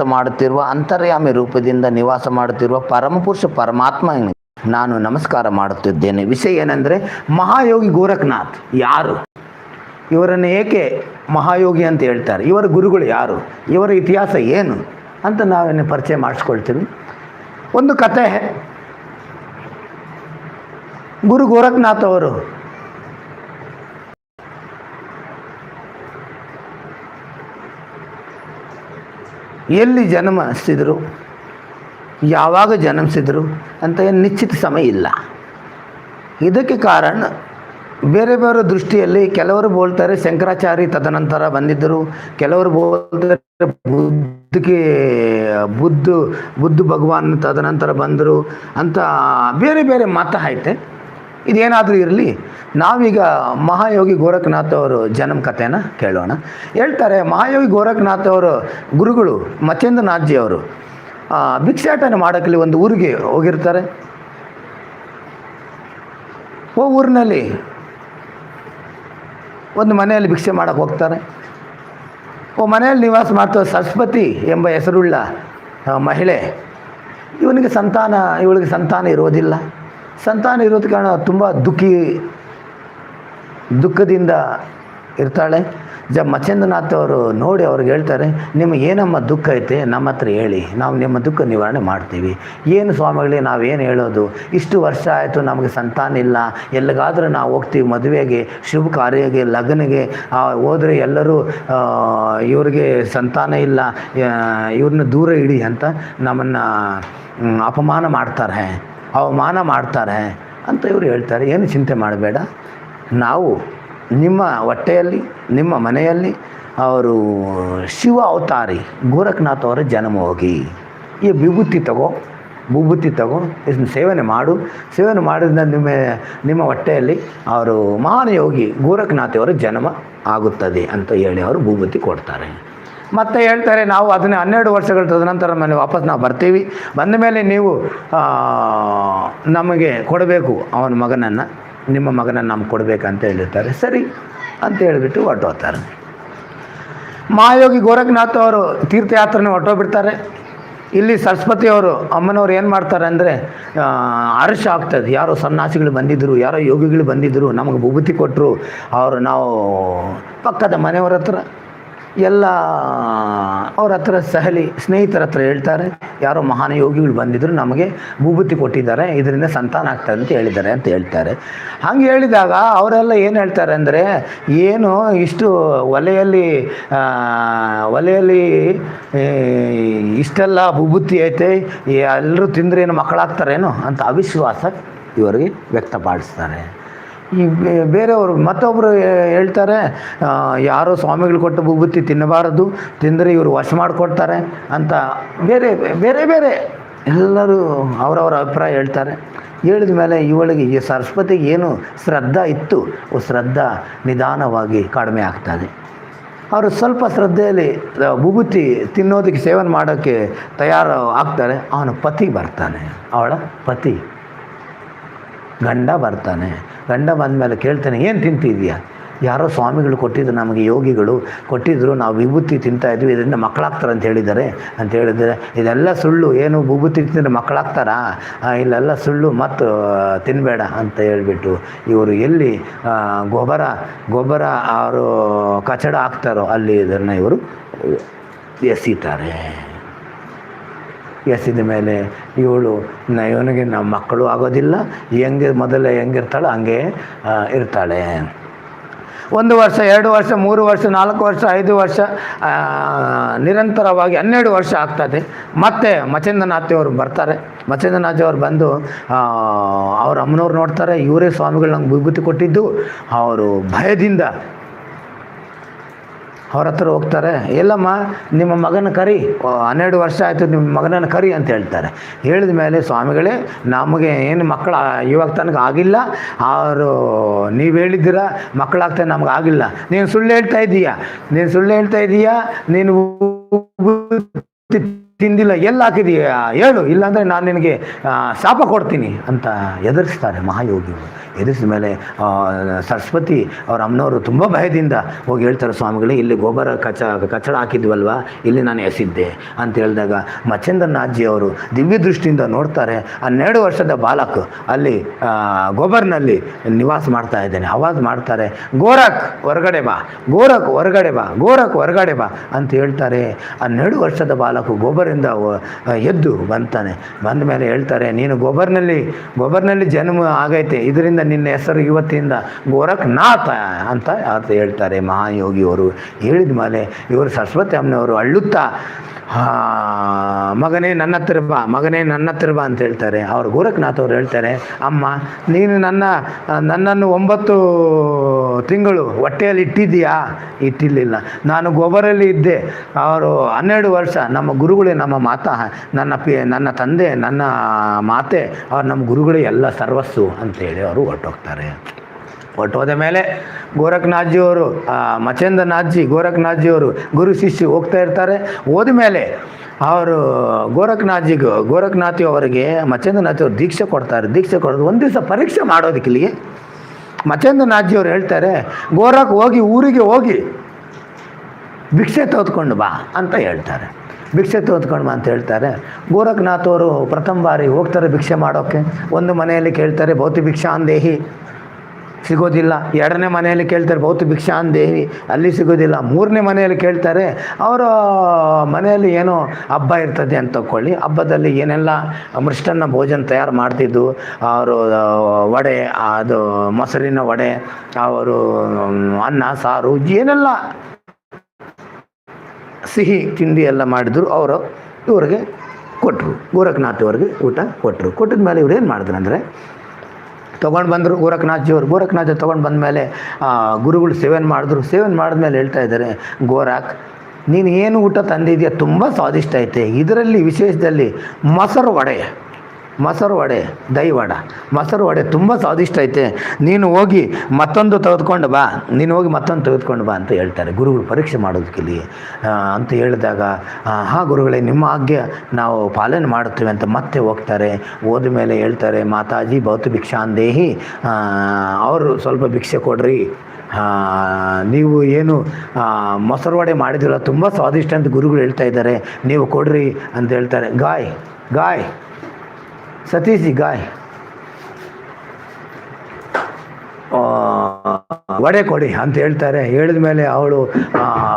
ಮಾಡುತ್ತಿರುವ ಅಂತರ್ಯಾಮಿ ರೂಪದಿಂದ ನಿವಾಸ ಮಾಡುತ್ತಿರುವ ಪರಮಪುರುಷ ಪರಮಾತ್ಮ ನಾನು ನಮಸ್ಕಾರ ಮಾಡುತ್ತಿದ್ದೇನೆ. ವಿಷಯ ಏನಂದ್ರೆ, ಮಹಾಯೋಗಿ ಗೋರಖನಾಥ್ ಯಾರು? ಇವರನ್ನು ಏಕೆ ಮಹಾಯೋಗಿ ಅಂತ ಹೇಳ್ತಾರೆ? ಇವರ ಗುರುಗಳು ಯಾರು? ಇವರ ಇತಿಹಾಸ ಏನು ಅಂತ ನಾವೇನು ಪರಿಚಯ ಮಾಡಿಸ್ಕೊಳ್ತೀವಿ. ಒಂದು ಕತೆ. ಗುರು ಗೋರಖನಾಥ್ ಅವರು ಎಲ್ಲಿ ಜನ್ಮಿಸಿದರು ಯಾವಾಗ ಜನ್ಮಿಸಿದರು ಅಂತ ಏನು ನಿಶ್ಚಿತ ಸಮಯ ಇಲ್ಲ. ಇದಕ್ಕೆ ಕಾರಣ ಬೇರೆ ಬೇರೆ ದೃಷ್ಟಿಯಲ್ಲಿ ಕೆಲವರು ಬೋಲ್ತಾರೆ ಶಂಕರಾಚಾರಿ ತದನಂತರ ಬಂದಿದ್ದರು, ಕೆಲವರು ಬೋಲ್ತಾರೆ ಬುದ್ಧಿಗೆ ಬುದ್ಧ ಬುದ್ಧ ಭಗವಾನ್ ತದನಂತರ ಬಂದರು ಅಂತ ಬೇರೆ ಬೇರೆ ಮತ ಐತೆ. ಇದೇನಾದರೂ ಇರಲಿ, ನಾವೀಗ ಮಹಾಯೋಗಿ ಗೋರಖನಾಥ್ ಅವರು ಜನ್ಮ ಕಥೆನ ಕೇಳೋಣ. ಹೇಳ್ತಾರೆ, ಮಹಾಯೋಗಿ ಗೋರಖನಾಥ್ ಅವರು ಗುರುಗಳು ಮಚೇಂದ್ರನಾಥ್ಜಿ ಅವರು ಭಿಕ್ಷಾಟನೆ ಮಾಡೋಕ್ಕಲ್ಲಿ ಒಂದು ಊರಿಗೆ ಹೋಗಿರ್ತಾರೆ. ಓ ಊರಿನಲ್ಲಿ ಒಂದು ಮನೆಯಲ್ಲಿ ಭಿಕ್ಷೆ ಮಾಡೋಕ್ಕೆ ಹೋಗ್ತಾರೆ. ಓ ಮನೆಯಲ್ಲಿ ನಿವಾಸ ಮಾಡ್ತಾ ಸರಸ್ವತಿ ಎಂಬ ಹೆಸರುಳ್ಳ ಮಹಿಳೆ, ಇವನಿಗೆ ಸಂತಾನ, ಇವಳಿಗೆ ಸಂತಾನ ಇರೋದಿಲ್ಲ ಸಂತಾನ ಇರೋದ ಕಾರಣ ತುಂಬ ದುಃಖಿ, ದುಃಖದಿಂದ ಇರ್ತಾಳೆ. ಜ ಮಚೇಂದ್ರನಾಥ್ ಅವರು ನೋಡಿ ಅವ್ರಿಗೆ ಹೇಳ್ತಾರೆ, ನಿಮಗೆ ಏನಮ್ಮ ದುಃಖ ಐತೆ? ನಮ್ಮ ಹತ್ರ ಹೇಳಿ. ನಾವು ನಿಮ್ಮ ದುಃಖ ನಿವಾರಣೆ ಮಾಡ್ತೀವಿ. ಏನು ಸ್ವಾಮಿಗಳೇ, ನಾವೇನು ಹೇಳೋದು? ಇಷ್ಟು ವರ್ಷ ಆಯಿತು ನಮಗೆ ಸಂತಾನ ಇಲ್ಲ. ಎಲ್ಲಿಗಾದರೂ ನಾವು ಹೋಗ್ತೀವಿ ಮದುವೆಗೆ, ಶುಭ ಕಾರ್ಯಗೆ, ಲಗ್ನಿಗೆ. ಹೋದರೆ ಎಲ್ಲರೂ ಇವ್ರಿಗೆ ಸಂತಾನ ಇಲ್ಲ. ಇವ್ರನ್ನ ದೂರ ಇಡಿ ಅಂತ ನಮ್ಮನ್ನು ಅಪಮಾನ ಮಾಡ್ತಾರೆ. ಅವಮಾನ ಮಾಡ್ತಾರೆ ಅಂತ ಇವರು ಹೇಳ್ತಾರೆ. ಏನು ಚಿಂತೆ ಮಾಡಬೇಡ. ನಾವು ನಿಮ್ಮ ಹೊಟ್ಟೆಯಲ್ಲಿ, ನಿಮ್ಮ ಮನೆಯಲ್ಲಿ ಅವರು ಶಿವ ಅವತಾರಿ, ಗೋರಖನಾಥ್ ಅವರ ಜನ್ಮ ಹೋಗಿ. ಈ ವಿಭೂತಿ ತಗೋ ವಿಭೂತಿ ತಗೋ, ಇದನ್ನು ಸೇವನೆ ಮಾಡು. ಸೇವನೆ ಮಾಡಿದ ನಿಮ್ಮ ನಿಮ್ಮ ಹೊಟ್ಟೆಯಲ್ಲಿ ಅವರು ಮಹಾನ್ ಯೋಗಿ ಗೋರಖನಾಥ್ ಜನ್ಮ ಆಗುತ್ತದೆ ಅಂತ ಹೇಳಿ ಅವರು ವಿಭೂತಿ ಕೊಡ್ತಾರೆ. ಮತ್ತೆ ಹೇಳ್ತಾರೆ ನಾವು ಅದನ್ನ ಹನ್ನೆರಡು ವರ್ಷಗಳ ತದನಂತರ ಮನೆ ವಾಪಸ್ ನಾವು ಬರ್ತೀವಿ. ಬಂದ ಮೇಲೆ ನೀವು ನಮಗೆ ಕೊಡಬೇಕು ಅವನ ಮಗನನ್ನು. ನಿಮ್ಮ ಮಗನನ್ನು ನಮ್ಗೆ ಕೊಡಬೇಕಂತ ಹೇಳಿರ್ತಾರೆ. ಸರಿ ಅಂತ ಹೇಳಿಬಿಟ್ಟು ಹೊರಟೋಗ್ತಾರೆ. ಮಹಾಯೋಗಿ ಗೋರಖನಾಥ್ ಅವರು ತೀರ್ಥಯಾತ್ರೆನ ಹೊಟ್ಟೋಗ್ಬಿಡ್ತಾರೆ ಇಲ್ಲಿ ಸರಸ್ವತಿ ಅವರು ಅಮ್ಮನವ್ರು ಏನು ಮಾಡ್ತಾರೆ ಅಂದರೆ ಅರ್ಷ ಆಗ್ತದೆ ಯಾರೋ ಸನ್ಯಾಸಿಗಳು ಬಂದಿದ್ದರು ಯಾರೋ ಯೋಗಿಗಳು ಬಂದಿದ್ದರು ನಮಗೆ ಭೂಭೂತಿ ಕೊಟ್ಟರು ಅವರು ನಾವು ಪಕ್ಕದ ಮನೆಯವರ ಹತ್ರ ಎಲ್ಲ ಅವ್ರ ಹತ್ರ ಸಹಲಿ ಸ್ನೇಹಿತರ ಹತ್ರ ಹೇಳ್ತಾರೆ. ಯಾರೋ ಮಹಾನ್ ಯೋಗಿಗಳು ಬಂದಿದ್ರು ನಮಗೆ ಭೂಭೂತಿ ಕೊಟ್ಟಿದ್ದಾರೆ. ಇದರಿಂದ ಸಂತಾನ ಆಗ್ತದೆ ಅಂತ ಹೇಳಿದ್ದಾರೆ ಅಂತ ಹೇಳ್ತಾರೆ. ಹಂಗೆ ಹೇಳಿದಾಗ ಅವರೆಲ್ಲ ಏನು ಹೇಳ್ತಾರೆ ಅಂದರೆ, ಏನು ಇಷ್ಟು ಒಲೆಯಲ್ಲಿ ಒಲೆಯಲ್ಲಿ ಇಷ್ಟೆಲ್ಲ ಭೂಭೂತಿ ಐತೆ ಎಲ್ಲರೂ ತಿಂದ್ರೇನು ಮಕ್ಕಳಾಗ್ತಾರೇನೋ ಅಂತ ಅವಿಶ್ವಾಸ ಇವರಿಗೆ ವ್ಯಕ್ತಪಡಿಸ್ತಾರೆ. ಈ ಬೇರೆಯವರು ಮತ್ತೊಬ್ಬರು ಹೇಳ್ತಾರೆ ಯಾರೋ ಸ್ವಾಮಿಗಳು ಕೊಟ್ಟ ವಿಭೂತಿ ತಿನ್ನಬಾರದು, ತಿಂದರೆ ಇವರು ವಶ ಮಾಡಿಕೊಡ್ತಾರೆ ಅಂತ ಬೇರೆ ಬೇರೆ ಬೇರೆ ಎಲ್ಲರೂ ಅವರವರ ಅಭಿಪ್ರಾಯ ಹೇಳ್ತಾರೆ. ಹೇಳಿದ ಮೇಲೆ ಇವಳಿಗೆ ಈ ಸರಸ್ವತಿಗೆ ಏನು ಶ್ರದ್ಧಾ ಇತ್ತು ಶ್ರದ್ಧಾ ನಿಧಾನವಾಗಿ ಕಡಿಮೆ ಆಗ್ತದೆ ಅವರು ಸ್ವಲ್ಪ ಶ್ರದ್ಧೆಯಲ್ಲಿ ಬುಗುತಿ ತಿನ್ನೋದಕ್ಕೆ ಸೇವನೆ ಮಾಡೋಕ್ಕೆ ತಯಾರು ಆಗ್ತಾರೆ. ಅವನ ಪತಿ ಬರ್ತಾನೆ, ಅವಳ ಪತಿ. ಗಂಡ ಬರ್ತಾನೆ. ಗಂಡ ಬಂದಮೇಲೆ ಕೇಳ್ತಾನೆ, ಏನು ತಿಂತಿದ್ಯಾ? ಯಾರೋ ಸ್ವಾಮಿಗಳು ಕೊಟ್ಟಿದ್ರು, ನಮಗೆ ಯೋಗಿಗಳು ಕೊಟ್ಟಿದ್ದರು ನಾವು ವಿಭೂತಿ ತಿಂತಾ ಇದ್ವಿ, ಇದರಿಂದ ಮಕ್ಕಳಾಗ್ತಾರೆ ಅಂತ ಹೇಳಿದ್ದಾರೆ. ಅಂತ ಹೇಳಿದರೆ ಇದೆಲ್ಲ ಸುಳ್ಳು, ಏನು ವಿಭೂತಿ ತಿಂದರೆ ಮಕ್ಕಳಾಗ್ತಾರಾ? ಇಲ್ಲೆಲ್ಲ ಸುಳ್ಳು, ಮತ್ತು ತಿನ್ನಬೇಡ ಅಂತ ಹೇಳಿಬಿಟ್ಟು ಇವರು ಎಲ್ಲಿ ಗೊಬ್ಬರ ಗೊಬ್ಬರ ಅವರು ಕಚಡ ಹಾಕ್ತಾರೋ ಅಲ್ಲಿ ಇದನ್ನು ಇವರು ಎಸೀತಾರೆ. ಎಸಿದ ಮೇಲೆ ಇವಳು, ನ ಇವನಿಗೆ ನಮ್ಮ ಮಕ್ಕಳು ಆಗೋದಿಲ್ಲ, ಹೆಂಗೆ ಮೊದಲೇ ಹೆಂಗಿರ್ತಾಳೆ ಹಂಗೆ ಇರ್ತಾಳೆ. ಒಂದು ವರ್ಷ, ಎರಡು ವರ್ಷ, ಮೂರು ವರ್ಷ, ನಾಲ್ಕು ವರ್ಷ, ಐದು ವರ್ಷ ನಿರಂತರವಾಗಿ ಹನ್ನೆರಡು ವರ್ಷ ಆಗ್ತದೆ. ಮತ್ತೆ ಮಚೇಂದ್ರನಾಥಿಯವರು ಬರ್ತಾರೆ. ಮಚೇಂದ್ರನಾಥಿಯವರು ಬಂದು ಅವ್ರ ಅಮ್ಮನವ್ರು ನೋಡ್ತಾರೆ. ಇವರೇ ಸ್ವಾಮಿಗಳು ನಂಗೆ ವಿಭೂತಿ ಕೊಟ್ಟಿದ್ದು. ಅವರು ಭಯದಿಂದ ಅವ್ರ ಹತ್ರ ಹೋಗ್ತಾರೆ, ಎಲ್ಲಮ್ಮ, ನಿಮ್ಮ ಮಗನ ಕರಿ ಹನ್ನೆರಡು ವರ್ಷ ಆಯಿತು ನಿಮ್ಮ ಮಗನನ್ನು ಕರಿ ಅಂತ ಹೇಳ್ತಾರೆ. ಹೇಳಿದ ಮೇಲೆ, ಸ್ವಾಮಿಗಳೇ, ನಮಗೆ ಏನು ಮಕ್ಕಳು, ಇವಾಗ ತನಕ ಆಗಿಲ್ಲ. ಅವರು, ನೀವು ಹೇಳಿದ್ದೀರ ಮಕ್ಕಳಾಗ್ತಾರೆ ನಮ್ಗೆ ಆಗಿಲ್ಲ. ನೀನು ಸುಳ್ಳು ಹೇಳ್ತಾ ಇದ್ದೀಯಾ ನೀನು ಸುಳ್ಳು ಹೇಳ್ತಾ ಇದ್ದೀಯಾ ನೀನು ತಿಂದಿಲ್ಲ, ಎಲ್ಲಿ ಹಾಕಿದೀಯಾ? ಹೇಳು, ಇಲ್ಲಾಂದರೆ ನಾನು ನಿನಗೆ ಶಾಪ ಕೊಡ್ತೀನಿ ಅಂತ ಎದುರಿಸ್ತಾರೆ ಮಹಾಯೋಗಿಗಳು. ಎದುರಿಸಿದ ಮೇಲೆ ಸರಸ್ವತಿ ಅವ್ರ ಅಮ್ಮನವರು ತುಂಬ ಭಯದಿಂದ ಹೋಗಿ ಹೇಳ್ತಾರೆ, ಸ್ವಾಮಿಗಳೇ, ಇಲ್ಲಿ ಗೋಬರ ಕಚ ಕಚಡ ಹಾಕಿದ್ವಲ್ವಾ? ಇಲ್ಲಿ ನಾನು ಎಸಿದ್ದೆ. ಅಂತ ಹೇಳಿದಾಗ ಮಚ್ಚಂದ್ರನಾಥ್ಜಿ ಅವರು ದಿವ್ಯ ದೃಷ್ಟಿಯಿಂದ ನೋಡ್ತಾರೆ, ಹನ್ನೆರಡು ವರ್ಷದ ಬಾಲಕ್ ಅಲ್ಲಿ ಗೋಬರ್ನಲ್ಲಿ ನಿವಾಸ ಮಾಡ್ತಾ ಇದ್ದೇನೆ. ಆವಾಜ್ ಮಾಡ್ತಾರೆ ಗೋರಕ್ ಹೊರಗಡೆ ಬಾ ಗೋರಕ್ ಹೊರಗಡೆ ಬಾ ಗೋರಕ್ ಹೊರಗಡೆ ಬಾ ಅಂತ ಹೇಳ್ತಾರೆ. ಹನ್ನೆರಡು ವರ್ಷದ ಬಾಲಕ ಗೊಬ್ಬರಿಂದ ವ- ಎದ್ದು ಬಂತಾನೆ. ಬಂದ ಮೇಲೆ ಹೇಳ್ತಾರೆ, ನೀನು ಗೊಬ್ಬರ್ನಲ್ಲಿ ಗೊಬ್ಬರ್ನಲ್ಲಿ ಜನ್ಮ ಆಗೈತೆ, ಇದರಿಂದ ನಿನ್ನ ಹೆಸರು ಇವತ್ತಿಂದ ಗೋರಖ್ನಾಥ ಅಂತ ಆತ ಹೇಳ್ತಾರೆ ಮಹಾಯೋಗಿಯವರು. ಹೇಳಿದ ಮೇಲೆ ಇವರು ಸರಸ್ವತಿ ಅಮ್ಮನವರು ಅಳ್ಳುತ್ತಾ ಮಗನೇ ನನ್ನ ಹತ್ರ ಬಾ, ಮಗನೇ ನನ್ನ ಹತ್ರ ಬಾ ಅಂತ ಹೇಳ್ತಾರೆ. ಅವ್ರ ಗೋರಖ್ನಾಥ್ ಅವ್ರು ಹೇಳ್ತಾರೆ, ಅಮ್ಮ, ನೀನು ನನ್ನ, ನನ್ನನ್ನು ಒಂಬತ್ತು ತಿಂಗಳು ಹೊಟ್ಟೆಯಲ್ಲಿ ಇಟ್ಟಿದ್ದೀಯಾ? ಇಟ್ಟಿರಲಿಲ್ಲ. ನಾನು ಗೊಬ್ಬರಲ್ಲಿ ಇದ್ದೆ. ಅವರು ಹನ್ನೆರಡು ವರ್ಷ, ನಮ್ಮ ಗುರುಗಳೇ ನಮ್ಮ ಮಾತಾ, ನನ್ನ ಪಿ, ನನ್ನ ತಂದೆ, ನನ್ನ ಮಾತೆ, ಅವ್ರು ನಮ್ಮ ಗುರುಗಳೇ ಎಲ್ಲ ಸರ್ವಸ್ಸು ಅಂತೇಳಿ ಅವರು ಹೊರಟೋಗ್ತಾರೆ. ಹೊರಟೋದ ಮೇಲೆ ಗೋರಖ್ನಾಥ್ಜಿಯವರು ಮಚೇಂದ್ರನಾಥ್ಜಿ ಗೋರಖ್ನಾಥ್ಜಿಯವರು ಗುರು ಶಿಷ್ಯ ಹೋಗ್ತಾ ಇರ್ತಾರೆ. ಹೋದ ಮೇಲೆ ಅವರು ಗೋರಖ್ನಾಥ್ಜಿಗೂ ಗೋರಖ್ನಾಥಿ ಅವರಿಗೆ, ಮಚೇಂದ್ರ ಅವರು ದೀಕ್ಷೆ ಕೊಡ್ತಾರೆ. ದೀಕ್ಷೆ ಕೊಡೋದು ಒಂದು ದಿವಸ ಪರೀಕ್ಷೆ ಮಾಡೋದಕ್ಕೆ ಇಲ್ಲಿಗೆ ಮಚೇಂದ್ರ ಅವರು ಹೇಳ್ತಾರೆ, ಗೋರಖ್, ಹೋಗಿ ಊರಿಗೆ ಹೋಗಿ. ಭಿಕ್ಷೆ ತೋದ್ಕೊಂಡು ಬಾ, ಅಂತ ಹೇಳ್ತಾರೆ. ಭಿಕ್ಷೆ ತೋದ್ಕೊಂಡು ಬಾ ಅಂತ ಹೇಳ್ತಾರೆ. ಗೋರಖ್ನಾಥ್ ಅವರು ಪ್ರಥಮ ಬಾರಿ ಹೋಗ್ತಾರೆ ಭಿಕ್ಷೆ ಮಾಡೋಕ್ಕೆ. ಒಂದು ಮನೆಯಲ್ಲಿ ಕೇಳ್ತಾರೆ ಭೌತಿ ಭಿಕ್ಷಾಂದೇಹಿ ಸಿಗೋದಿಲ್ಲ. ಎರಡನೇ ಮನೆಯಲ್ಲಿ ಕೇಳ್ತಾರೆ ಭೌತ ಭಿಕ್ಷಾನ್ ದೇವಿ ಅಲ್ಲಿ ಸಿಗೋದಿಲ್ಲ. ಮೂರನೇ ಮನೆಯಲ್ಲಿ ಕೇಳ್ತಾರೆ, ಅವರ ಮನೆಯಲ್ಲಿ ಏನೋ ಹಬ್ಬ ಇರ್ತದೆ ಅಂತ ತಗೊಳ್ಳಿ ಹಬ್ಬದಲ್ಲಿ ಏನೆಲ್ಲ ಮೃಷ್ಟನ್ನ ಭೋಜನ ತಯಾರು ಮಾಡ್ತಿದ್ದು, ಅವರು ವಡೆ ಅದು ಮೊಸರಿನ ವಡೆ, ಅವರು ಅನ್ನ, ಸಾರು, ಏನೆಲ್ಲ ಸಿಹಿ ತಿಂಡಿ ಎಲ್ಲ ಮಾಡಿದ್ರು, ಅವರು ಇವ್ರಿಗೆ ಕೊಟ್ಟರು ಗೋರಖನಾಥ್ ಅವ್ರಿಗೆ ಊಟ ಕೊಟ್ಟರು ಕೊಟ್ಟಿದ ಮೇಲೆ ಇವ್ರು ಏನು ಮಾಡಿದ್ರು ಅಂದರೆ ತೊಗೊಂಡು ಬಂದರು, ಗೋರಖ್ನಾಥ್ಜಿಯವರು. ಗೋರಖನಾಥ ತೊಗೊಂಡು ಬಂದಮೇಲೆ ಗುರುಗಳು ಸೇವನೆ ಮಾಡಿದ್ರು. ಸೇವನೆ ಮಾಡಿದ್ಮೇಲೆ ಹೇಳ್ತಾ ಇದ್ದಾರೆ, ಗೋರಾಕ್, ನೀನು ಏನು ಊಟ ತಂದಿದೆಯಾ? ತುಂಬ ಸ್ವಾದಿಷ್ಟ ಐತೆ. ಇದರಲ್ಲಿ ವಿಶೇಷದಲ್ಲಿ ಮೊಸರು ವಡೆ. ಮೊಸರು ವಡೆ ದೈ ವಡ. ಮೊಸರು ವಡೆ ತುಂಬ ಸ್ವಾದಿಷ್ಟ ಐತೆ. ನೀನು ಹೋಗಿ ಮತ್ತೊಂದು ತೆಗೆದುಕೊಂಡು ಬಾ. ನೀನು ಹೋಗಿ ಮತ್ತೊಂದು ತೆಗೆದುಕೊಂಡು ಬಾ ಅಂತ ಹೇಳ್ತಾರೆ. ಗುರುಗಳು ಪರೀಕ್ಷೆ ಮಾಡೋದಕ್ಕಿಲ್ಲಿ ಅಂತ ಹೇಳಿದಾಗ ಹಾ ಗುರುಗಳೇ, ನಿಮ್ಮ ಆಜ್ಞೆ ನಾವು ಪಾಲನೆ ಮಾಡುತ್ತೇವೆ ಅಂತ ಮತ್ತೆ ಹೋಗ್ತಾರೆ. ಹೋದ ಮೇಲೆ ಹೇಳ್ತಾರೆ, ಮಾತಾಜಿ ಭೌತ ಭಿಕ್ಷಾಂದೇಹಿ ಅವರು ಸ್ವಲ್ಪ ಭಿಕ್ಷೆ ಕೊಡ್ರಿ. ನೀವು ಏನು ಮೊಸರು ವಡೆ ಮಾಡಿದಿರ ತುಂಬ ಸ್ವಾದಿಷ್ಟ ಅಂತ ಗುರುಗಳು ಹೇಳ್ತಾ ಇದ್ದಾರೆ. ನೀವು ಕೊಡ್ರಿ ಅಂತ ಹೇಳ್ತಾರೆ. ಗಾಯ್ ಗಾಯ್. ಸತೀಶ್ ಗಾಯ್. ಒಡೆ ಕೊಡಿ ಅಂತ ಹೇಳ್ತಾರೆ. ಹೇಳಿದ ಮೇಲೆ ಅವಳು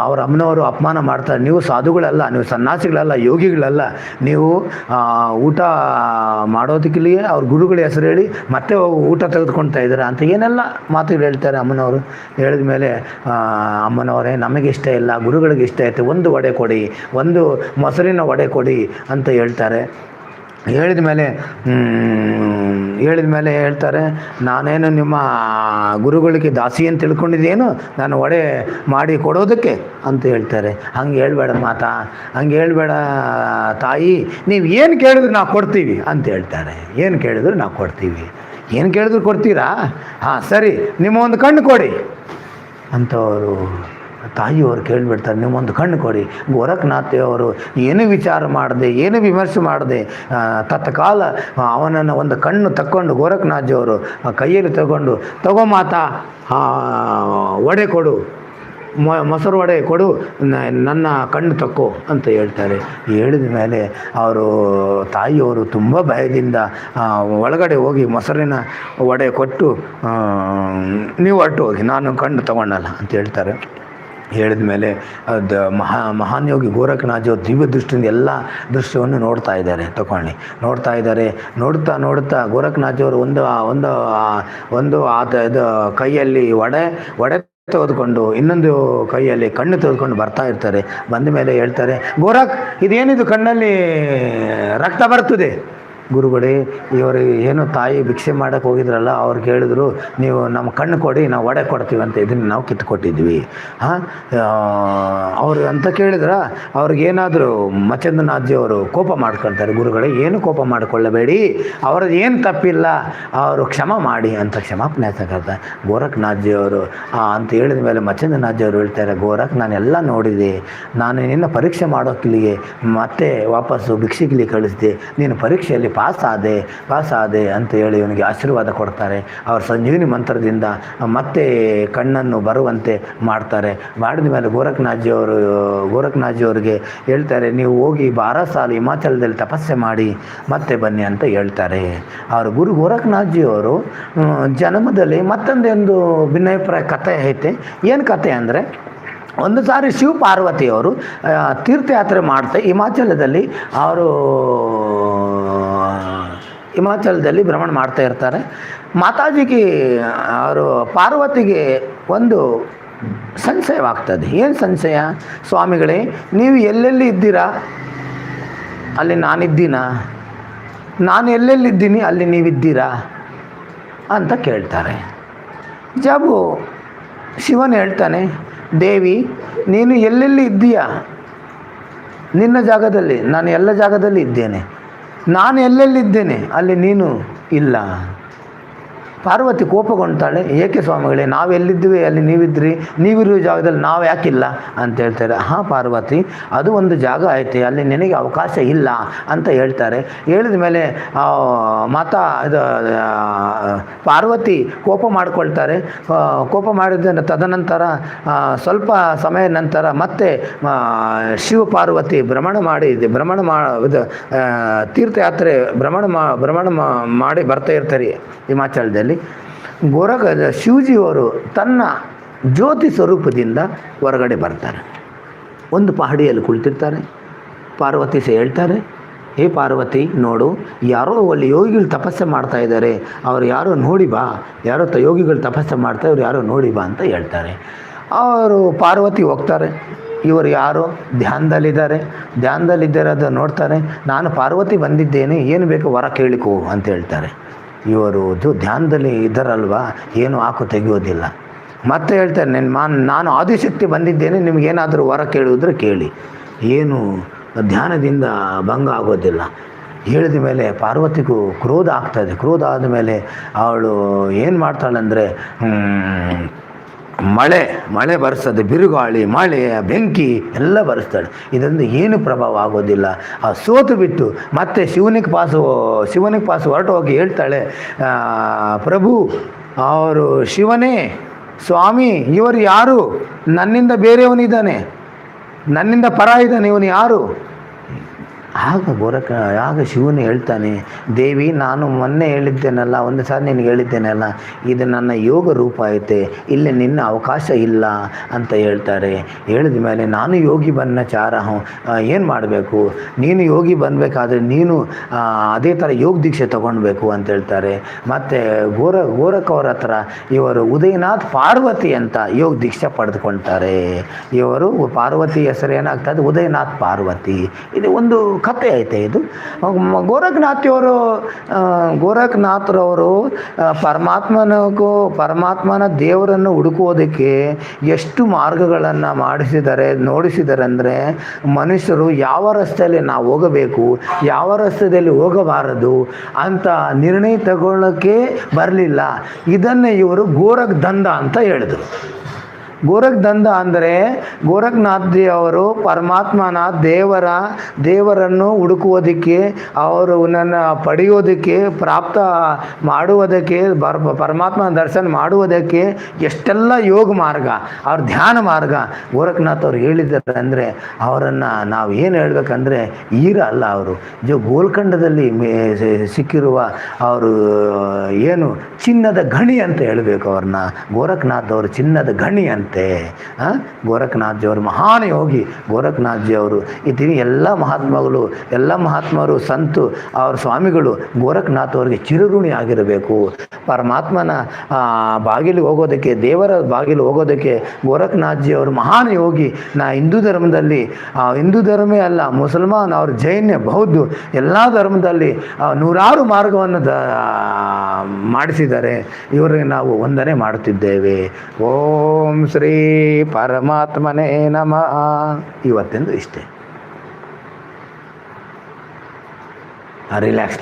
ಅವ್ರ ಅಮ್ಮನವರು ಅಪಮಾನ ಮಾಡ್ತಾರೆ. ನೀವು ಸಾಧುಗಳಲ್ಲ, ನೀವು ಸನ್ಯಾಸಿಗಳಲ್ಲ, ಯೋಗಿಗಳಲ್ಲ. ನೀವು ಊಟ ಮಾಡೋದಕ್ಕಿಲ್ಲಿಯೇ ಅವ್ರ ಗುರುಗಳ ಹೆಸರು ಹೇಳಿ ಮತ್ತೆ ಊಟ ತೆಗೆದುಕೊಳ್ತಾ ಇದ್ದಾರೆ ಅಂತ ಏನೆಲ್ಲ ಮಾತುಗಳು ಹೇಳ್ತಾರೆ ಅಮ್ಮನವರು. ಹೇಳಿದ ಮೇಲೆ ಅಮ್ಮನವರೇ, ನಮಗೆ ಇಷ್ಟ ಇಲ್ಲ, ಗುರುಗಳಿಗೆ ಇಷ್ಟ ಐತೆ ಒಂದು ವಡೆ ಕೊಡಿ, ಒಂದು ಮೊಸರಿನ ವಡೆ ಕೊಡಿ ಅಂತ ಹೇಳ್ತಾರೆ. ಹೇಳಿದ ಮೇಲೆ ಹೇಳಿದ ಮೇಲೆ ಹೇಳ್ತಾರೆ, ನಾನೇನು ನಿಮ್ಮ ಗುರುಗಳಿಗೆ ದಾಸಿ ಅಂತ ತಿಳ್ಕೊಂಡಿದ್ದೇನು? ನಾನು ಒಡೆ ಮಾಡಿ ಕೊಡೋದಕ್ಕೆ ಅಂತ ಹೇಳ್ತಾರೆ. ಹಂಗೆ ಹೇಳ್ಬೇಡ ಮಾತಾ, ಹಂಗೆ ಹೇಳ್ಬೇಡ ತಾಯಿ, ನೀವು ಏನು ಕೇಳಿದ್ರು ನಾವು ಕೊಡ್ತೀವಿ ಅಂತ ಹೇಳ್ತಾರೆ. ಏನು ಕೇಳಿದ್ರು ನಾವು ಕೊಡ್ತೀವಿ. ಏನು ಕೇಳಿದ್ರು ಕೊಡ್ತೀರಾ? ಹಾಂ, ಸರಿ, ನಿಮ್ಮ ಒಂದು ಕಣ್ಣು ಕೊಡಿ ಅಂತ ಅವರು ತಾಯಿಯವರು ಕೇಳಿಬಿಡ್ತಾರೆ, ನಿಮ್ಮೊಂದು ಕಣ್ಣು ಕೊಡಿ ಅವರು ಏನು ವಿಚಾರ ಮಾಡದೆ, ಏನು ವಿಮರ್ಶೆ ಮಾಡದೆ ತತ್ಕಾಲ ಅವನನ್ನು ಒಂದು ಕಣ್ಣು ತಕ್ಕೊಂಡು ಗೋರಖನಾಥಿಯವರು ಕೈಯಲ್ಲಿ ತಗೊಂಡು, ತಗೋ ಮಾತಾ ಒಡೆ ಕೊಡು, ಮೊ, ಮೊಸರು ವಡೆ ಕೊಡು ನನ್ನ ಕಣ್ಣು ತಕ್ಕು, ಅಂತ ಹೇಳ್ತಾರೆ. ಹೇಳಿದ ಮೇಲೆ ಅವರು, ತಾಯಿಯವರು ತುಂಬ ಭಯದಿಂದ ಒಳಗಡೆ ಹೋಗಿ ಮೊಸರಿನ ವಡೆ ಕೊಟ್ಟು ನೀವು ಹೊರಟು ಹೋಗಿ ನಾನು ಕಣ್ಣು ತಗೊಂಡಲ್ಲ, ಅಂತ ಹೇಳ್ತಾರೆ. ಹೇಳಿದ ಮೇಲೆ ಅದು ಮಹಾ, ಮಹಾನ್ ಯೋಗಿ ಗೋರಖನಾಥ್ ದಿವ್ಯ ದೃಷ್ಟಿಯಿಂದ ಎಲ್ಲ ದೃಶ್ಯವನ್ನು ನೋಡ್ತಾ ಇದ್ದಾರೆ ತಗೊಳ್ಳಿ ನೋಡ್ತಾ ಇದ್ದಾರೆ, ನೋಡ್ತಾ ನೋಡ್ತಾ ಗೋರಖನಾಥ್ ಅವರು ಒಂದು ಒಂದು ಒಂದು ಆತ ಇದು ಕೈಯಲ್ಲಿ ಒಡೆ ಒಡೆ ತೆಗೆದುಕೊಂಡು ಇನ್ನೊಂದು ಕೈಯಲ್ಲಿ ಕಣ್ಣು ತೆಗೆದುಕೊಂಡು ಬರ್ತಾ ಇರ್ತಾರೆ. ಬಂದ ಮೇಲೆ ಹೇಳ್ತಾರೆ ಗೋರಖ್ ಇದೇನಿದು ಕಣ್ಣಲ್ಲಿ ರಕ್ತ ಬರ್ತದೆ? ಗುರುಗಳೇ, ಇವರು ಏನು ತಾಯಿ ಭಿಕ್ಷೆ ಮಾಡೋಕ್ಕೆ ಹೋಗಿದ್ರಲ್ಲ, ಅವ್ರು ಹೇಳಿದ್ರು ನೀವು ನಮ್ಮ ಕಣ್ಣು ಕೊಡಿ, ನಾವು ಒಡೆ ಕೊಡ್ತೀವಿ ಅಂತ ಇದನ್ನು ನಾವು ಕಿತ್ಕೊಟ್ಟಿದ್ವಿ ಹಾಂ? ಅವರು ಅಂತ ಕೇಳಿದ್ರ, ಅವ್ರಿಗೇನಾದರೂ ಮಚಂದ್ರನಾಥ್ಜಿ ಅವರು ಕೋಪ ಮಾಡ್ಕೊಳ್ತಾರೆ, ಗುರುಗಳೇ, ಏನು ಕೋಪ ಮಾಡಿಕೊಳ್ಳಬೇಡಿ, ಅವ್ರದ್ದು ಏನು ತಪ್ಪಿಲ್ಲ, ಅವರು ಕ್ಷಮ ಮಾಡಿ ಅಂತ ಕ್ಷಮಾಪಣೆ ತಗೊಳ್ತಾರೆ ಗೋರಖ್ನಾಥ್ಜಿ ಅವರು ಅಂತ ಹೇಳಿದ ಮೇಲೆ ಮಚಂದ್ರನಾಥ್ಜಿ ಅವರು ಹೇಳ್ತಾರೆ, ಗೋರಖ್ ನಾನೆಲ್ಲ ನೋಡಿದೆ, ನಾನು ನಿನ್ನ ಪರೀಕ್ಷೆ ಮಾಡೋಕ್ಕಿಲ್ಲಿಗೆ ಮತ್ತೆ ವಾಪಸ್ಸು ಭಿಕ್ಷೆಗಿಲಿ ಕಳಿಸಿದೆ, ನೀನು ಪರೀಕ್ಷೆಯಲ್ಲಿ ಪಾಸ್ ಪಾಸಾದೆ ಪಾಸ್ ಆದೆ ಅಂತ ಹೇಳಿ ಇವನಿಗೆ ಆಶೀರ್ವಾದ ಕೊಡ್ತಾರೆ. ಅವರ ಸಂಜೀವಿನಿ ಮಂತ್ರದಿಂದ ಮತ್ತೆ ಕಣ್ಣನ್ನು ಬರುವಂತೆ ಮಾಡ್ತಾರೆ. ಮಾಡಿದ ಮೇಲೆ ಗೋರಖ್ನಾಥ್ಜಿ ಅವರು, ಗೋರಖ್ನಾಥ್ಜಿ ಅವರಿಗೆ ಹೇಳ್ತಾರೆ, ನೀವು ಹೋಗಿ ಬಾರ ಸಾಲ ಹಿಮಾಚಲದಲ್ಲಿ ತಪಸ್ಸೆ ಮಾಡಿ, ಮತ್ತೆ ಬನ್ನಿ ಅಂತ ಹೇಳ್ತಾರೆ. ಅವರು ಗುರು ಗೋರಖ್ನಾಥ್ಜಿಯವರು ಜನ್ಮದಲ್ಲಿ ಮತ್ತೊಂದೊಂದು ಭಿನ್ನಾಭಿಪ್ರಾಯ ಕಥೆ ಐತೆ. ಏನು ಕತೆ ಅಂದರೆ, ಒಂದು ಸಾರಿ ಶಿವ ಪಾರ್ವತಿಯವರು ತೀರ್ಥಯಾತ್ರೆ ಮಾಡ್ತಾ ಹಿಮಾಚಲದಲ್ಲಿ ಅವರು ಹಿಮಾಚಲದಲ್ಲಿ ಭ್ರಮಣ ಮಾಡ್ತಾ ಇರ್ತಾರೆ. ಮಾತಾಜಿಗೆ, ಅವರು ಪಾರ್ವತಿಗೆ ಒಂದು ಸಂಶಯವಾಗ್ತದೆ. ಏನು ಸಂಶಯ? ಸ್ವಾಮಿಗಳೇ, ನೀವು ಎಲ್ಲೆಲ್ಲಿ ಇದ್ದೀರಾ? ಅಲ್ಲಿ ನಾನಿದ್ದೀನಾ? ನಾನು ಎಲ್ಲೆಲ್ಲಿದ್ದೀನಿ? ಅಲ್ಲಿ ನೀವಿದ್ದೀರಾ? ಅಂತ ಕೇಳ್ತಾರೆ. ಜಾಬು ಶಿವನ್ ಹೇಳ್ತಾನೆ, ದೇವಿ, ನೀನು ಎಲ್ಲೆಲ್ಲಿ ಇದ್ದೀಯಾ? ನಿನ್ನ ಜಾಗದಲ್ಲಿ, ನಾನು ಎಲ್ಲ ಜಾಗದಲ್ಲಿ ಇದ್ದೇನೆ. ನಾನು ಎಲ್ಲೆಲ್ಲಿದ್ದೇನೆ? ಅಲ್ಲಿ ನೀನು ಇಲ್ಲ. ಪಾರ್ವತಿ ಕೋಪಗೊಂಡ್ತಾಳೆ ಏಕೆ ಸ್ವಾಮಿಗಳೇ, ನಾವೆಲ್ಲಿದ್ದೀವಿ? ಅಲ್ಲಿ ನೀವಿದ್ರಿ? ನೀವಿರುವ ಜಾಗದಲ್ಲಿ ನಾವು ಯಾಕಿಲ್ಲ? ಅಂತ ಹೇಳ್ತಾರೆ. ಹಾಂ ಪಾರ್ವತಿ, ಅದು ಒಂದು ಜಾಗ ಐತೆ ಅಲ್ಲಿ ನಿನಗೆ ಅವಕಾಶ ಇಲ್ಲ ಅಂತ ಹೇಳ್ತಾರೆ. ಹೇಳಿದ ಮೇಲೆ ಮಾತಾ, ಇದು ಪಾರ್ವತಿ ಕೋಪ ಮಾಡಿಕೊಳ್ತಾರೆ. ಕೋಪ ಮಾಡಿದ ತದನಂತರ ಸ್ವಲ್ಪ ಸಮಯ ನಂತರ ಮತ್ತೆ ಶಿವ ಪಾರ್ವತಿ ಭ್ರಮಣ ಮಾಡಿ ಭ್ರಮಣ ಮಾ, ಇದು ತೀರ್ಥಯಾತ್ರೆ ಭ್ರಮಣ ಮಾ, ಭ್ರಮಣ ಮಾಡಿ ಬರ್ತಾ ಇರ್ತಾರೆ ಹಿಮಾಚಲದಲ್ಲಿ ಗೋರಖ ಶಿವಜಿಯವರು ತನ್ನ ಜ್ಯೋತಿ ಸ್ವರೂಪದಿಂದ ಹೊರಗಡೆ ಬರ್ತಾರೆ. ಒಂದು ಪಹಡಿಯಲ್ಲಿ ಕುಳಿತಿರ್ತಾರೆ. ಪಾರ್ವತಿ ಸಹ ಹೇಳ್ತಾರೆ, ಹೇ ಪಾರ್ವತಿ, ನೋಡು, ಯಾರೋ ಅಲ್ಲಿ ಯೋಗಿಗಳು ತಪಸ್ಸೆ ಮಾಡ್ತಾ ಇದ್ದಾರೆ. ಅವರು ಯಾರೋ ನೋಡಿ ಬಾ. ಯಾರೋ ತ ಯೋಗಿಗಳು ತಪಸ್ಸೆ ಮಾಡ್ತಾ ಇವ್ರು ಯಾರೋ ನೋಡಿ ಬಾ ಅಂತ ಹೇಳ್ತಾರೆ. ಅವರು ಪಾರ್ವತಿ ಹೋಗ್ತಾರೆ. ಇವರು ಯಾರು ಧ್ಯಾನದಲ್ಲಿದ್ದಾರೆ. ಧ್ಯಾನದಲ್ಲಿದ್ದಾರದು ನೋಡ್ತಾರೆ, ನಾನು ಪಾರ್ವತಿ ಬಂದಿದ್ದೇನೆ, ಏನು ಬೇಕು ವರ ಕೇಳಿಕೋ ಅಂತ ಹೇಳ್ತಾರೆ. ಇವರು ಇದು ಧ್ಯಾನದಲ್ಲಿ ಇದ್ದಾರಲ್ವ? ಏನು ಹಾಕು ತೆಗೆಯೋದಿಲ್ಲ. ಮತ್ತೆ ಹೇಳ್ತಾರೆ ನನ್ನ ಮಾನ್, ನಾನು ಆದಿಶಕ್ತಿ ಬಂದಿದ್ದೇನೆ, ನಿಮಗೇನಾದರೂ ವರ ಕೇಳಿದ್ರೆ ಕೇಳಿ. ಏನು ಧ್ಯಾನದಿಂದ ಭಂಗ ಆಗೋದಿಲ್ಲ. ಹೇಳಿದ ಮೇಲೆ ಪಾರ್ವತಿಗೂ ಕ್ರೋಧ ಆಗ್ತಾಯಿದೆ ಕ್ರೋಧ ಆದಮೇಲೆ ಅವಳು ಏನು ಮಾಡ್ತಾಳಂದರೆ ಮಳೆ ಮಳೆ ಬರೆಸ್ತದೆ ಬಿರುಗಾಳಿ, ಮಳೆ, ಬೆಂಕಿ ಎಲ್ಲ ಬರೆಸ್ತಾಳೆ ಇದರಿಂದ ಏನು ಪ್ರಭಾವ ಆಗೋದಿಲ್ಲ. ಆ ಸೋತು ಬಿಟ್ಟು ಮತ್ತೆ ಶಿವನಿಗೆ ಪಾಸು ಶಿವನಿಗೆ ಪಾಸು ಹೊರಟು ಹೋಗಿ ಹೇಳ್ತಾಳೆ ಪ್ರಭು, ಅವರು ಶಿವನೇ, ಸ್ವಾಮಿ, ಇವರು ಯಾರು? ನನ್ನಿಂದ ಬೇರೆಯವನಿದ್ದಾನೆ. ನನ್ನಿಂದ ಪರ ಇದ್ದಾನೆ, ಇವನು ಯಾರು? ಆಗ ಗೋರಕ ಆಗ ಶಿವನು ಹೇಳ್ತಾನೆ, ದೇವಿ, ನಾನು ಮೊನ್ನೆ ಹೇಳಿದ್ದೇನಲ್ಲ, ಒಂದು ಸಾರಿ ನಿನಗೆ ಹೇಳಿದ್ದೇನಲ್ಲ, ಇದು ನನ್ನ ಯೋಗ ರೂಪ ಐತೆ, ಇಲ್ಲಿ ನಿನ್ನ ಅವಕಾಶ ಇಲ್ಲ ಅಂತ ಹೇಳ್ತಾರೆ. ಹೇಳಿದ ಮೇಲೆ, ನಾನು ಯೋಗಿ ಬಂದ ಚಾರ ಏನು ಮಾಡಬೇಕು? ನೀನು ಯೋಗಿ ಬಂದಬೇಕಾದ್ರೆ ನೀನು ಅದೇ ಥರ ಯೋಗ ದೀಕ್ಷೆ ತಗೊಳ್ಬೇಕು ಅಂತ ಹೇಳ್ತಾರೆ. ಮತ್ತು ಗೋರ ಅವ್ರ ಹತ್ರ, ಇವರು ಉದಯನಾಥ್ ಪಾರ್ವತಿ ಅಂತ ಯೋಗ ದೀಕ್ಷೆ ಪಡೆದುಕೊಳ್ತಾರೆ ಇವರು ಪಾರ್ವತಿ ಹೆಸರು ಏನಾಗ್ತದೆ? ಉದಯನಾಥ್ ಪಾರ್ವತಿ. ಇದು ಒಂದು ಕಥೆ ಐತೆ ಇದು. ಗೋರಖನಾಥಿಯವರು ಗೋರಖ್ನಾಥರವರು ಪರಮಾತ್ಮನಿಗೂ, ಪರಮಾತ್ಮನ ದೇವರನ್ನು ಹುಡುಕುವುದಕ್ಕೆ ಎಷ್ಟು ಮಾರ್ಗಗಳನ್ನು ಮಾಡಿಸಿದ್ದಾರೆ ನೋಡಿಸಿದ್ದಾರೆ ಅಂದರೆ ಮನುಷ್ಯರು ಯಾವ ರಸ್ತೆಯಲ್ಲಿ ನಾವು ಹೋಗಬೇಕು, ಯಾವ ರಸ್ತೆಯಲ್ಲಿ ಹೋಗಬಾರದು ಅಂತ ನಿರ್ಣಯ ತಗೊಳ್ಳೋಕ್ಕೆ ಬರಲಿಲ್ಲ. ಇದನ್ನೇ ಇವರು ಗೋರಖ್ ದಂಧ ಅಂತ ಹೇಳಿದರು. ಗೋರಖ್ ದಂಧ ಅಂದರೆ ಗೋರಖ್ನಾಥ್ ಅವರು ಪರಮಾತ್ಮನ ದೇವರ, ದೇವರನ್ನು ಹುಡುಕುವುದಕ್ಕೆ, ಅವರು ನನ್ನ ಪಡೆಯೋದಕ್ಕೆ ಪ್ರಾಪ್ತ ಮಾಡುವುದಕ್ಕೆ ಬರ್ ಪರಮಾತ್ಮನ ದರ್ಶನ ಮಾಡುವುದಕ್ಕೆ ಎಷ್ಟೆಲ್ಲ ಯೋಗ ಮಾರ್ಗ, ಅವ್ರ ಧ್ಯಾನ ಮಾರ್ಗ ಗೋರಖ್ನಾಥ್ ಅವ್ರು ಹೇಳಿದ್ದಾರೆ ಅಂದರೆ ಅವರನ್ನು ನಾವು ಏನು ಹೇಳಬೇಕಂದ್ರೆ ಈರ ಅಲ್ಲ ಅವರು. ಜೊ ಗೋಲ್ಕಂಡದಲ್ಲಿ ಮೇ ಸಿಕ್ಕಿರುವ ಅವರು, ಏನು ಚಿನ್ನದ ಗಣಿ ಅಂತ ಹೇಳಬೇಕು ಅವ್ರನ್ನ. ಗೋರಖ್ನಾಥ್ ಅವರು ಚಿನ್ನದ ಗಣಿ ಅಂತ. ಅಂತೆ ಆ? ಗೋರಖನಾಥ್ ಜಿಯವರು ಮಹಾನ್ ಯೋಗಿ. ಗೋರಖನಾಥ್ ಈ ಇದ್ದೀವಿ ಎಲ್ಲ ಮಹಾತ್ಮಗಳು, ಎಲ್ಲ ಮಹಾತ್ಮರು ಸಂತು, ಅವ್ರ ಸ್ವಾಮಿಗಳು ಗೋರಖನಾಥ್ ಅವರಿಗೆ ಚಿರಋಣಿ ಆಗಿರಬೇಕು. ಪರಮಾತ್ಮನ ಬಾಗಿಲು ಹೋಗೋದಕ್ಕೆ, ದೇವರ ಬಾಗಿಲು ಹೋಗೋದಕ್ಕೆ ಗೋರಖನಾಥ್ ಜಿ ಅವರು ಮಹಾನ್ ಯೋಗಿ. ನಾ ಹಿಂದೂ ಧರ್ಮದಲ್ಲಿ ಹಿಂದೂ ಧರ್ಮೇ ಅಲ್ಲ ಮುಸಲ್ಮಾನ್ ಅವ್ರ ಜೈನ ಬೌದ್ಧ. ಎಲ್ಲ ಧರ್ಮದಲ್ಲಿ ನೂರಾರು ಮಾರ್ಗವನ್ನು ದ ಮಾಡಿಸಿದ್ದಾರೆ. ಇವರಿಗೆ ನಾವು ವಂದನೆ ಮಾಡುತ್ತಿದ್ದೇವೆ. ಓಂ ಶ್ರೀ ಪರಮಾತ್ಮನೇ ನಮಃ. ಇವತ್ತೆಂದು ಇಷ್ಟೇ. ರಿಲ್ಯಾಕ್ಸ್